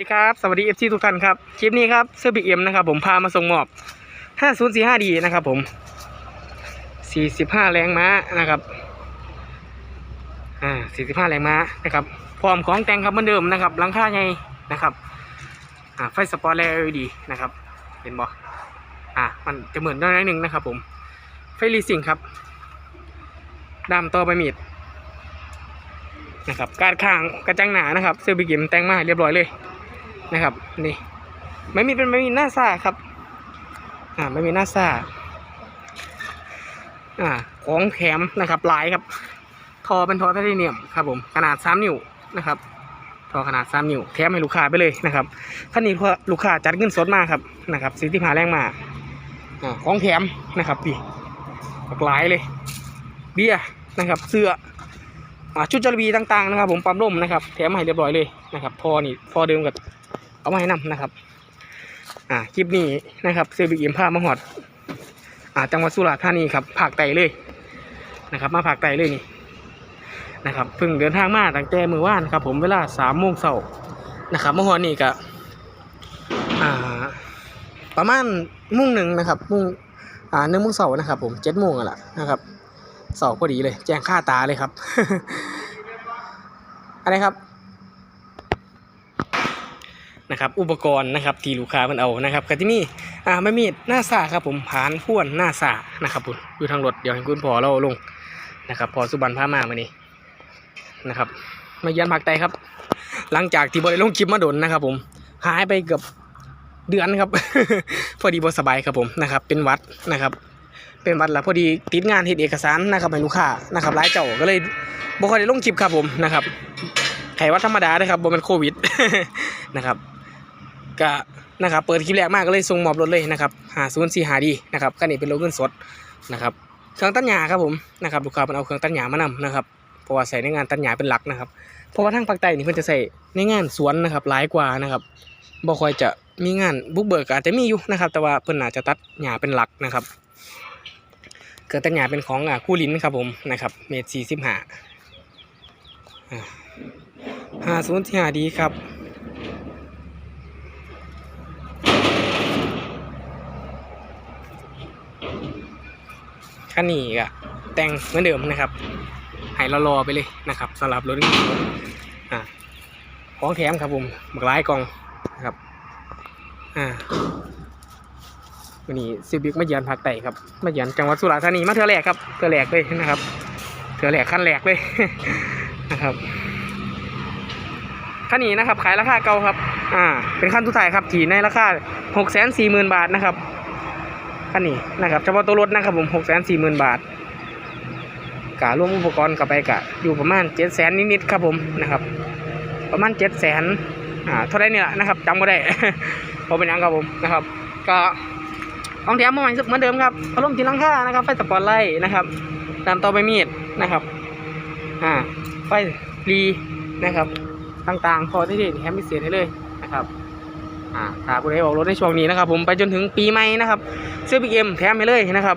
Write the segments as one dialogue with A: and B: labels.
A: สวัสดีครับ สวัสดีเอฟซีทุกท่านครับ คลิปนี้ครับเสื้อบิ๊กเอ็มนะครับผมพามาส่งมอบ 5045D นะครับผม 45 แรงม้านะครับอ่า45 แรงม้านะครับพร้อมของแต่งครับเหมือนเดิมนะครับหลังคาใหญ่นะครับอ่าไฟสปอร์ตแล LED นะครับเห็นบ่อ่ามันจะเหมือนน้อยๆหนึ่งนะครับผมไฟรีซิงครับดามต่อไปมีดนะครับการข้างกระจังหนานะครับเสื้อบิกิมแต่งมาเรียบร้อยเลย นะครับนี่ไม่มีเป็นไม่มีหน้าซ่าครับอ่าไม่มีหน้าซ่าอ่าของแถมนะครับลายครับ ทอเป็นทอไทเทเนียมครับผมขนาด3นิ้วนะครับทอขนาด3นิ้วแถมให้ลูกค้าไปเลยนะครับท่านนี้พอลูกค้าจัดเงินสดมาครับนะครับสิทธิพาแรงมาอ่าของแถมนะครับพี่หลากหลายเลย เบียร์นะครับ เสื้อชุดจารบีต่างๆนะครับ ผมปั๊มลมนะครับแถมให้เรียบร้อยเลยนะครับ พอนี่พอเดิมกับ เอามาให้นำนะครับ อ่าคลิปนี้นะครับเซอร์บิกอิมพามาหอด อ่าจังหวัดสุราษฎร์ธานีครับภาคใต้เลยนะครับ มาภาคใต้เลยนี่นะครับเพิ่งเดินทางมาตั้งแต่มือว่านครับ ผมเวลาสามโมงเช้านะครับเมื่อวานนี้ก็อ่า ประมาณมุ่งหนึ่งนะครับ มุ่งอ่าหนึ่งโมงเช้านะครับ ผมเจ็ดโมงอะแหละนะครับสอบพอดีเลย แจ้งค่าตาเลยครับ อะไรครับ นะครับอุปกรณ์นะครับที่ลูกค้ามันเอานะครับก็ที่มีอ่าไม่มีหน้าสาครับผมผานพ่วนหน้าสานะครับผมอยู่ทางรถเดี๋ยวให้คุณพอเราลงนะครับพอสุบันพามามานี่นะครับมาเยันผักไตครับ หลังจากที่บริลงคลิปมาดนนะครับผมหายไปเกือบเดือนครับ พอดีบสบายครับผมนะครับเป็นวัดนะครับ เป็นวัดแล้วพอดีติดงานเฮ็ดเอกสารนะครับให้ลูกค้านะครับหลายเจ้าก็เลยบ่ค่อยได้ลงคลิปครับผมนะครับไขวัดธรรมดาเด้อครับบ่แม่นโควิดนะครับ ก็นะครับเปิดคลิปแรกมากก็เลยส่งมอบรถเลยนะครับ5045ดีนะครับคันนี้เป็นรถเงินสดนะครับเครื่องตัดหญ้าครับผมนะครับลูกค้าเพิ่นเอาเครื่องตัดหญ้ามานำนะครับเพราะว่าใส่ในงานตัดหญ้าเป็นหลักนะครับเพราะว่าทางภาคใต้นี่เพิ่นจะใส่ในงานสวนนะครับหลายกว่านะครับบ่ค่อยจะมีงานบุกเบิกอาจจะมีอยู่นะครับ แต่ว่าเพิ่นอาจจะตัดหญ้าเป็นหลักนะครับเกิดตัญญาเป็นของอ่าคู่ลิ้นครับผมนะครับเมตรสี่สิบห้าห้าศูนย์ที่ห้าดีครับ คันนี้ก็แต่งเหมือนเดิมนะครับให้รารอไปเลยนะครับสำหรับรถนี้อ่าของแถมครับผมหมากหลายกล่องนะครับอ่าวันนี้ซิบิกมาเยือนภาคใต้ครับมาเยือนจังหวัดสุราษฎร์ธานีมาเทือแรกครับเทือแรกเลยนะครับเทือแรกขั้นแรกเลยนะครับคันนี้นะครับขายราคาเก่าครับ อ่า เป็นขั้นทุกท้ายครับ ที่ในราคาหกแสนสี่หมื่นบาทนะครับ คันนี้นะครับเฉพาะตัวรถนะครับผมหกแสนสี่หมื่นบาทกะรวมอุปกรณ์กับไปกะอยู่ประมาณเจ็ดแสนนิดๆครับผมนะครับประมาณเจ็ดแสนอ่าเท่าไรนี่แหละนะครับจำไม่ได้พราะเป็นยังครับผมนะครับ ก็ของแถมมาใหม่เหมือนเดิมครับพัดลมทีหลังค่านะครับไฟสปอตไลท์นะครับตามต่อไปมีดนะครับอ่าไฟรีนะครับต่างๆพอที่เด็ดแถมพิเศษให้เลยนะครับ อ่าถ้าผู้ใดออกรถในช่วงนี้นะครับ ผมไปจนถึงปีใหม่นะครับเสื้อบิ๊กเอ็มแถมให้เลยนะครับ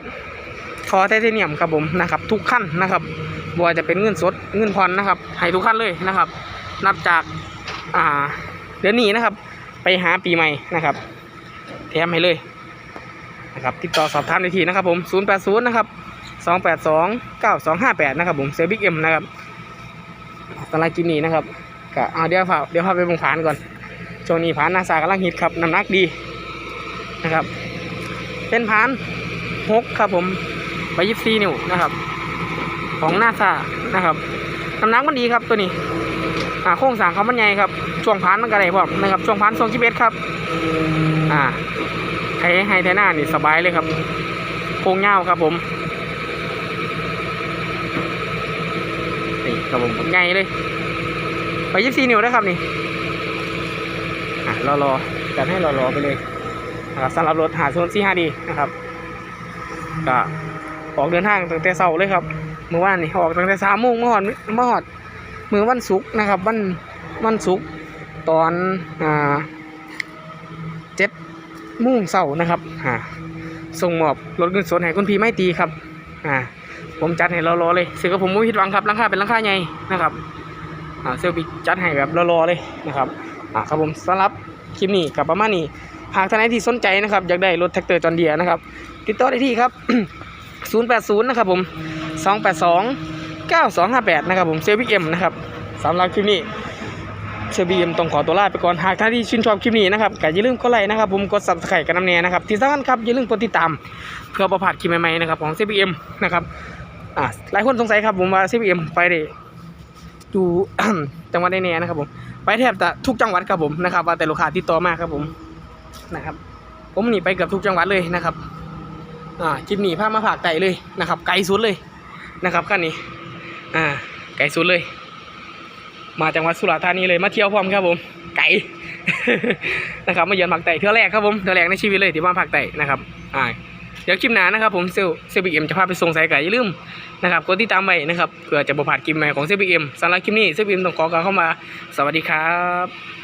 A: คอไทเทเนียมครับผมนะครับ ทุกขั้นนะครับบัวจะเป็นเงินสดเงินผ่อนนะครับให้ทุกขั้นเลยนะครับ นับจากอ่าเดือนนี้นะครับ ไปหาปีใหม่นะครับแถมให้เลยนะครับติดต่อสอบถามได้ที่นะครับผม 080 นะครับ 282 9258 นะครับผมเซอร์บิ๊กเอ็มนะครับตลาดกินนี้นะครับก็เอาเดี๋ยวพาเดี๋ยวพาไปบงผานก่อน ช่วงนี้ผานนาซากำลังฮิตครับน้ำหนักดีนะครับ เป็นผานหกครับผมไปยิบซีนิ้วนะครับ ของนาซานะครับน้ำหนักมันดีครับตัวนี้อ่าโครงสร้างเขามันใหญ่ครับช่วงผานมันกระไรพร้อมนะครับช่วงผานทรงชิเบสครับอ่าใครให้แทหน้านี่สบายเลยครับโค้งเงาครับผมนี่ครับผมใหญ่เลยไปยี่สี่นิ้วได้ครับนี่ รอรอจัดให้รอรอไปเลยนะครับสำหรับรถหาโซนซีห้าดีนะครับก็ออกเดินทางตั้งแต่เช้าเลยครับเมื่อวานนี่ออกตั้งแต่สามโมงเมื่อหอดเมื่อหอดมือวันศุกร์นะครับวันวันศุกร์ตอนอ่าเจ็ดมุ่งเสานะครับอ่าส่งมอบรถเงินสดให้คุณพี่ไม่ตีครับอ่าผมจัดให้รอๆเลยซื้อกับผมไม่ผิดหวังครับราคาเป็นราคาใหญ่นะครับอ่าเซลล์ปีจัดให้แบบรอๆเลยนะครับ อ่าครับผมสำหรับคลิปนี้กับประมาณนี้หากท่านใดที่สนใจนะครับอยากได้รถแท็กเตอร์จอนเดียนะครับ ติดต่อได้ที่ครับ 080 นะครับผม 282 9258 นะครับผมเซลบิเอ็มนะครับสำหรับคลิปนี้เซลบิเอ็มต้องขอตัวลาไปก่อนหากท่านที่ชื่นชอบคลิปนี้นะครับก็อย่าลืมกดไลค์นะครับผมกด subscribe กันน้ำแน่นะครับที่สำคัญครับอย่าลืมกดติดตามเพื่อประพาดคลิปใหม่ๆนะครับของ CPM นะครับอ่าหลายคนสงสัยครับผมว่า CPM ไปได้ อยู่ จังหวัดใดแน่นะครับผมไปแทบจะทุกจังหวัดครับผมนะครับว่าแต่ลูกค้าติดต่อมากครับผมนะครับ ผมหนีไปเกือบทุกจังหวัดเลยนะครับอ่าคลิปหนีพามาผากไตเลยนะครับ ไกลสุดเลยนะครับขั้นนี้อ่าไกลสุดเลย มาจังหวัดสุราษฎร์ธานีเลยมาเที่ยวพร้อมครับผมไก่นะครับมาเยือนผักไต่เทื่อแรกครับผมเทื่อแรกในชีวิตเลยที่มาผักไต่นะครับอ่า เดี๋ยวคลิปหน้านะครับผมเซลเซลบีเอ็มจะพาไปส่งสายไก่อย่าลืมนะครับกดติดตามไว้นะครับเพื่อจะบ่พลาดคลิปใหม่ของเซลบีเอ็มสำหรับคลิปนี้เซลบีเอ็มต้องขอกล่าวเข้ามา สวัสดีครับ